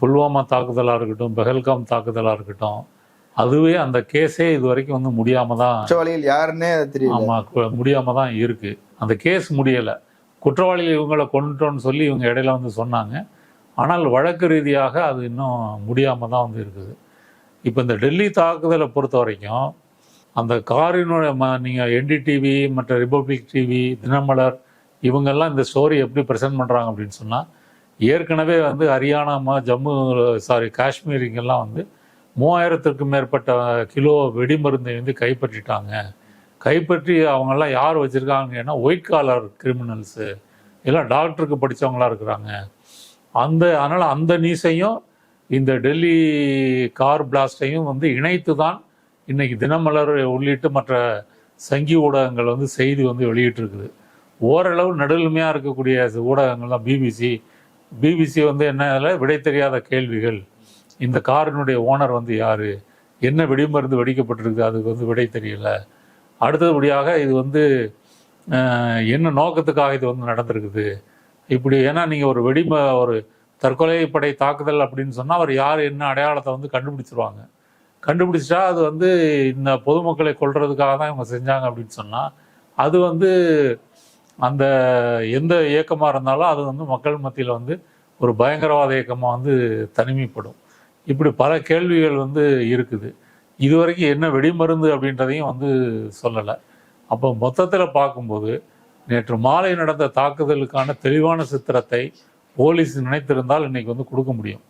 புல்வாமா தாக்குதலாக இருக்கட்டும் பெஹல்காம் தாக்குதலாக இருக்கட்டும் அதுவே அந்த கேஸே இது வரைக்கும் வந்து முடியாமல் தான் யாருன்னே தெரியல. ஆமாம் முடியாமல் தான் இருக்குது அந்த கேஸ் முடியலை. குற்றவாளிகள் இவங்களை கொண்டுட்டோன்னு சொல்லி இவங்க இடையில வந்து சொன்னாங்க. ஆனால் வழக்கு ரீதியாக அது இன்னும் முடியாமல் தான் வந்து இருக்குது. இப்போ இந்த டெல்லி தாக்குதலை பொறுத்த வரைக்கும் அந்த காரினுடைய ம நீங்கள் என்டிடிவி மற்ற ரிப்பப்ளிக் டிவி தினமலர் இவங்கெல்லாம் இந்த ஸ்டோரி எப்படி ப்ரெசென்ட் பண்ணுறாங்க அப்படின்னு சொன்னால் ஏற்கனவே வந்து ஹரியானா ஜம்மு சாரி காஷ்மீர் இங்கெல்லாம் வந்து மூவாயிரத்திற்கும் மேற்பட்ட கிலோ வெடிமருந்தை வந்து கைப்பற்றிட்டாங்க. கைப்பற்றி அவங்கெல்லாம் யார் வச்சுருக்காங்கன்னா ஒயிட் காலர் கிரிமினல்ஸு எல்லாம் டாக்டருக்கு படித்தவங்களாம் இருக்கிறாங்க. அந்த அதனால் அந்த நியூஸையும் இந்த டெல்லி கார் பிளாஸ்டையும் வந்து இணைத்து தான் இன்னைக்கு தினமலர் உள்ளிட்டு மற்ற சங்கி ஊடகங்கள் வந்து செய்தி வந்து வெளியிட்டிருக்குது. ஓரளவு நடுநிலைமையாக இருக்கக்கூடிய ஊடகங்கள் தான் பிபிசி பிபிசி வந்து என்ன அதில்? விடை தெரியாத கேள்விகள். இந்த காரினுடைய ஓனர் வந்து யார்? என்ன வெடிமருந்து வெடிக்கப்பட்டிருக்கு? அதுக்கு வந்து விடை தெரியல. அடுத்தபடியாக இது வந்து என்ன நோக்கத்துக்காக இது வந்து நடந்திருக்குது? இப்படி ஏன்னா நீங்கள் ஒரு வெடிம ஒரு தற்கொலை படை தாக்குதல் அப்படின்னு சொன்னால் அவர் யார் என்ன அடையாளத்தை வந்து கண்டுபிடிச்சிருவாங்க. கண்டுபிடிச்சிட்டா அது வந்து இந்த பொதுமக்களை கொள்றதுக்காக தான் இவங்க செஞ்சாங்க அப்படின்னு சொன்னால் அது வந்து அந்த எந்த இயக்கமாக இருந்தாலும் அது வந்து மக்கள் மத்தியில் வந்து ஒரு பயங்கரவாத இயக்கமாக வந்து தனிமைப்படும். இப்படி பல கேள்விகள் வந்து இருக்குது. இதுவரைக்கும் என்ன வெடிமருந்து அப்படின்றதையும் வந்து சொல்லலை. அப்போ மொத்தத்தில் பார்க்கும்போது நேற்று மாலை நடந்த தாக்குதலுக்கான தெளிவான சித்திரத்தை போலீஸ் நினைத்திருந்தால் இன்னைக்கு வந்து கொடுக்க முடியும்.